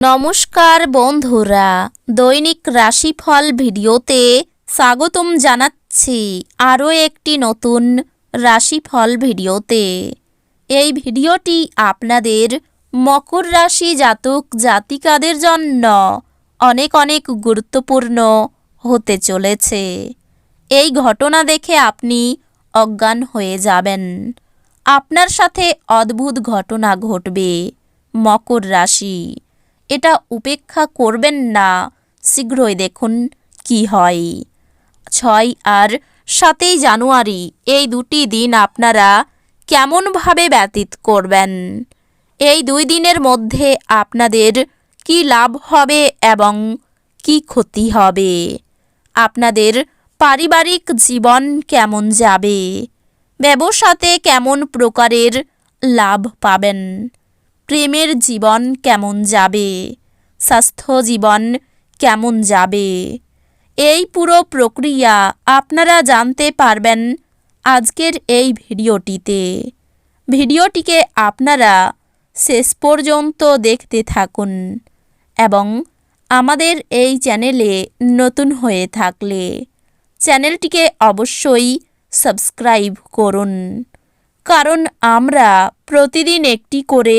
নমস্কার বন্ধুরা, দৈনিক রাশিফল ভিডিওতে স্বাগতম জানাচ্ছি আরও একটি নতুন রাশিফল ভিডিওতে। এই ভিডিওটি আপনাদের মকর রাশি জাতক জাতিকাদের জন্য অনেক অনেক গুরুত্বপূর্ণ হতে চলেছে। এই ঘটনা দেখে আপনি অজ্ঞান হয়ে যাবেন। আপনার সাথে অদ্ভুত ঘটনা ঘটবে মকর রাশি। এটা উপেক্ষা করবেন না। শীঘ্রই দেখুন কি হয়। ছয় আর সাতই জানুয়ারি, এই দুটি দিন আপনারা কেমনভাবে ব্যতীত করবেন? এই দুই দিনের মধ্যে আপনাদের কি লাভ হবে এবং কি ক্ষতি হবে? আপনাদের পারিবারিক জীবন কেমন যাবে? ব্যবসাতে কেমন প্রকারের লাভ পাবেন? প্রেমের জীবন কেমন যাবে? স্বাস্থ্য জীবন কেমন যাবে? এই পুরো প্রক্রিয়া আপনারা জানতে পারবেন আজকের এই ভিডিওটিতে। ভিডিওটিকে আপনারা শেষ পর্যন্ত দেখতে থাকুন এবং আমাদের এই চ্যানেলে নতুন হয়ে থাকলে চ্যানেলটিকে অবশ্যই সাবস্ক্রাইব করুন। কারণ আমরা প্রতিদিন একটি করে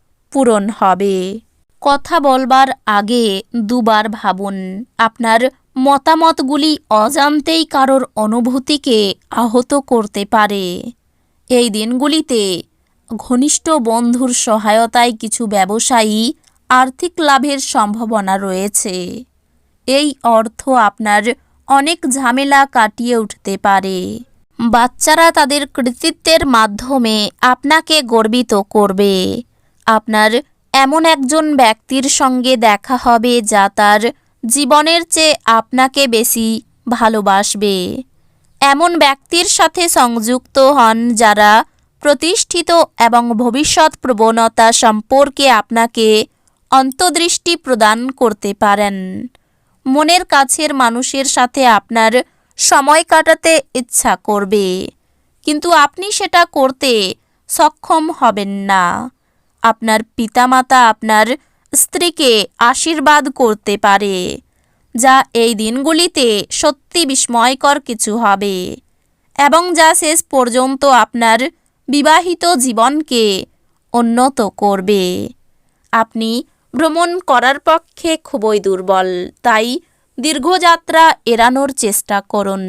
পূরণ হবে। কথা বলবার আগে দুবার ভাবুন, আপনার মতামতগুলি অজান্তেই কারোর অনুভূতিকে আহত করতে পারে। এই দিনগুলিতে ঘনিষ্ঠ বন্ধুর সহায়তায় কিছু ব্যবসায়ী আর্থিক লাভের সম্ভাবনা রয়েছে। এই অর্থ আপনার অনেক ঝামেলা কাটিয়ে উঠতে পারে। বাচ্চারা তাদের কৃতিত্বের মাধ্যমে আপনাকে গর্বিত করবে। আপনার এমন একজন ব্যক্তির সঙ্গে দেখা হবে যা তার জীবনের চেয়ে আপনাকে বেশি ভালোবাসবে। এমন ব্যক্তির সাথে সংযুক্ত হন যারা প্রতিষ্ঠিত এবং ভবিষ্যৎ প্রবণতা সম্পর্কে আপনাকে অন্তর্দৃষ্টি প্রদান করতে পারেন। মনের কাছের মানুষের সাথে আপনার সময় কাটাতে ইচ্ছা করবে, কিন্তু আপনি সেটা করতে সক্ষম হবেন না। আপনার পিতামাতা আপনার স্ত্রীকে আশীর্বাদ করতে পারে, যা এই দিনগুলিতে সত্যি বিস্ময়কর কিছু হবে এবং যা শেষ পর্যন্ত আপনার বিবাহিত জীবনকে উন্নত করবে। আপনি ভ্রমণ করার পক্ষে খুবই দুর্বল, তাই দীর্ঘযাত্রা এড়ানোর চেষ্টা করুন।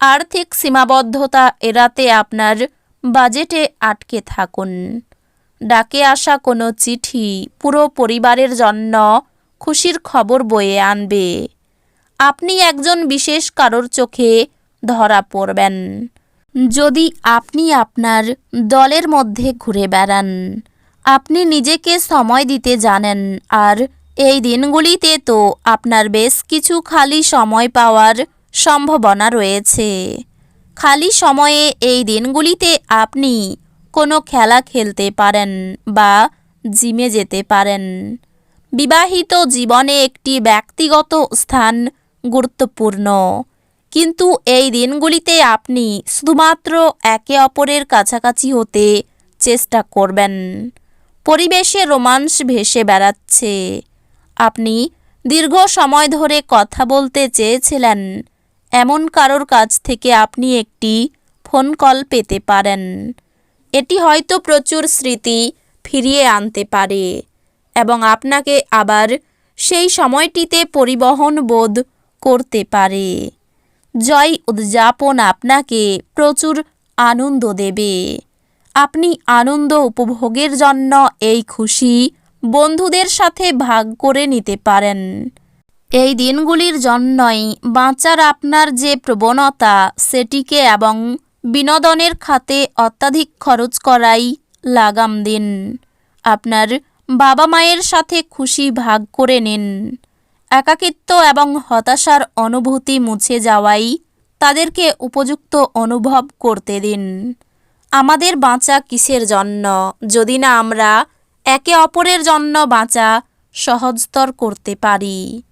আর্থিক সীমাবদ্ধতা এড়াতে আপনার বাজেটে আটকে থাকুন। ডাকে আসা কোনো চিঠি পুরো পরিবারের জন্য খুশির খবর বয়ে আনবে। আপনি একজন বিশেষ কারোর চোখে ধরা পড়বেন। যদি আপনি আপনার দলের মধ্যে ঘুরে বেড়ান, আপনি নিজেকে সময় দিতে জানেন আর এই দিনগুলিতে তো আপনার বেশ কিছু খালি সময় পাওয়ার সম্ভাবনা রয়েছে। খালি সময়ে এই দিনগুলিতে আপনি কোনো খেলা খেলতে পারেন বা জিমে যেতে পারেন। বিবাহিত জীবনে একটি ব্যক্তিগত স্থান গুরুত্বপূর্ণ। কিন্তু এই দিনগুলিতে আপনি শুধুমাত্র একে অপরের কাছাকাছি হতে চেষ্টা করবেন। পরিবেশে রোমান্স ভেসে বেড়াচ্ছে। আপনি দীর্ঘ সময় ধরে কথা বলতে চেয়েছিলেন। এমন কারোর কাছ থেকে আপনি একটি ফোন কল পেতে পারেন। এটি হয়তো প্রচুর স্মৃতি ফিরিয়ে আনতে পারে এবং আপনাকে আবার সেই সময়টিতে পরিবহন বোধ করতে পারে। জয় উদযাপন আপনাকে প্রচুর আনন্দ দেবে। আপনি আনন্দ উপভোগের জন্য এই খুশি বন্ধুদের সাথে ভাগ করে নিতে পারেন। এই দিনগুলির জন্যই বাঁচার আপনার যে প্রবণতা, সেটিকে এবং বিনোদনের খাতে অত্যাধিক খরচ করাই লাগাম দিন। আপনার বাবা মায়ের সাথে খুশি ভাগ করে নিন। একাকিত্ব এবং হতাশার অনুভূতি মুছে যাওয়াই তাদেরকে উপযুক্ত অনুভব করতে দিন। আমাদের বাঁচা কিসের জন্য? যদি না আমরা একে অপরের জন্য বাঁচা সহজতর করতে পারি।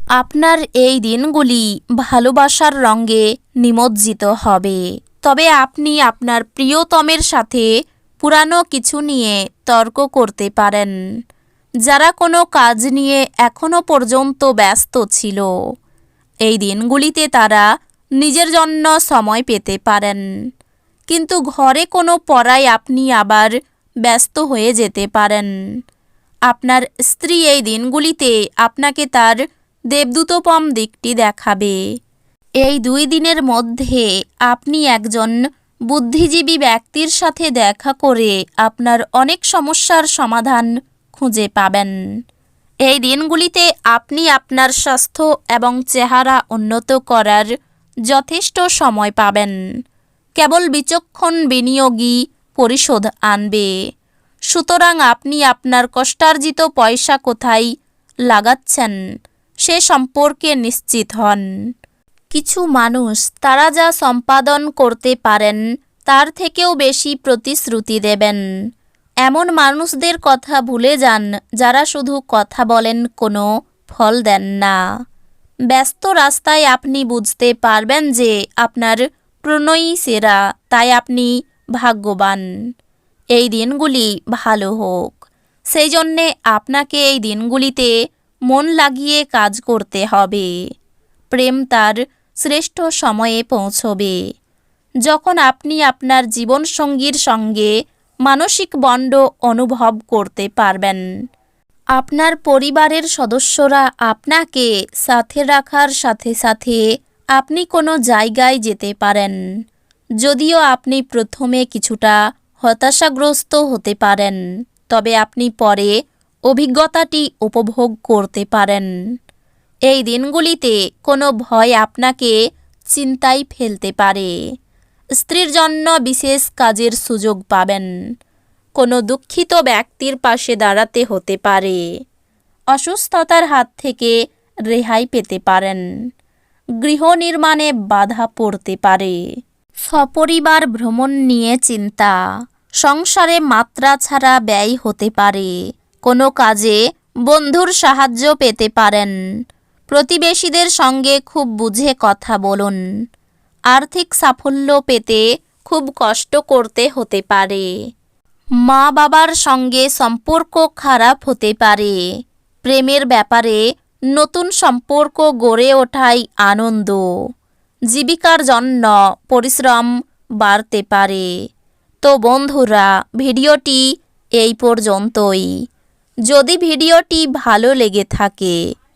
আপনার এই দিনগুলি ভালোবাসার রঙে নিমজ্জিত হবে। তবে আপনি আপনার প্রিয়তমের সাথে পুরানো কিছু নিয়ে তর্ক করতে পারেন। যারা কোনো কাজ নিয়ে এখনও পর্যন্ত ব্যস্ত ছিল, এই দিনগুলিতে তারা নিজের জন্য সময় পেতে পারেন। কিন্তু ঘরে কোনো পড়ায় আপনি আবার ব্যস্ত হয়ে যেতে পারেন। আপনার স্ত্রী এই দিনগুলিতে আপনাকে তার দেবদূতপম দিকটি দেখাবে। এই দুই দিনের মধ্যে আপনি একজন বুদ্ধিজীবী ব্যক্তির সাথে দেখা করে আপনার অনেক সমস্যার সমাধান খুঁজে পাবেন। এই দিনগুলিতে আপনি আপনার স্বাস্থ্য এবং চেহারা উন্নত করার যথেষ্ট সময় পাবেন। কেবল বিচক্ষণ বিনিয়োগই পরিশোধ আনবে। সুতরাং আপনি আপনার কষ্টার্জিত পয়সা কোথায় লাগাচ্ছেন সে সম্পর্কে নিশ্চিত হন। কিছু মানুষ তারা যা সম্পাদন করতে পারেন, তার থেকেও বেশি প্রতিশ্রুতি দেবেন। এমন মানুষদের কথা ভুলে যান, যারা শুধু কথা বলেন, কোনো ফল দেন না। ব্যস্ত রাস্তায় আপনি বুঝতে পারবেন যে আপনার প্রণয়ী সেরা, তাই আপনি ভাগ্যবান। এই দিনগুলি ভালো হোক। সেই জন্যে আপনাকে এই দিনগুলিতে মন লাগিয়ে কাজ করতে হবে। প্রেম তার শ্রেষ্ঠ সময়ে পৌঁছবে। যখন আপনি আপনার জীবনসঙ্গীর সঙ্গে মানসিক বন্ড অনুভব করতে পারবেন। আপনার পরিবারের সদস্যরা আপনাকে সাথে রাখার সাথে সাথে আপনি কোনো জায়গায় যেতে পারেন। যদিও আপনি প্রথমে কিছুটা হতাশাগ্রস্ত হতে পারেন, তবে আপনি পরে অভিজ্ঞতাটি উপভোগ করতে পারেন। এই দিনগুলিতে কোনো ভয় আপনাকে চিন্তায় ফেলতে পারে। স্ত্রীর জন্য বিশেষ কাজের সুযোগ পাবেন। কোনো দুঃখিত ব্যক্তির পাশে দাঁড়াতে হতে পারে। অসুস্থতার হাত থেকে রেহাই পেতে পারেন। গৃহ নির্মাণে বাধা পড়তে পারে। সপরিবার ভ্রমণ নিয়ে চিন্তা। সংসারে মাত্রা ছাড়া ব্যয় হতে পারে। কোনো কাজে বন্ধুর সাহায্য পেতে পারেন। প্রতিবেশীদের সঙ্গে খুব বুঝে কথা বলুন। আর্থিক সাফল্য পেতে খুব কষ্ট করতে হতে পারে। মা বাবার সঙ্গে সম্পর্ক খারাপ হতে পারে। প্রেমের ব্যাপারে নতুন সম্পর্ক গড়ে ওঠাই আনন্দ। জীবিকার জন্য পরিশ্রম বাড়তে পারে। তো বন্ধুরা, ভিডিওটি এই পর্যন্তই। যদি ভিডিওটি ভালো লেগে থাকে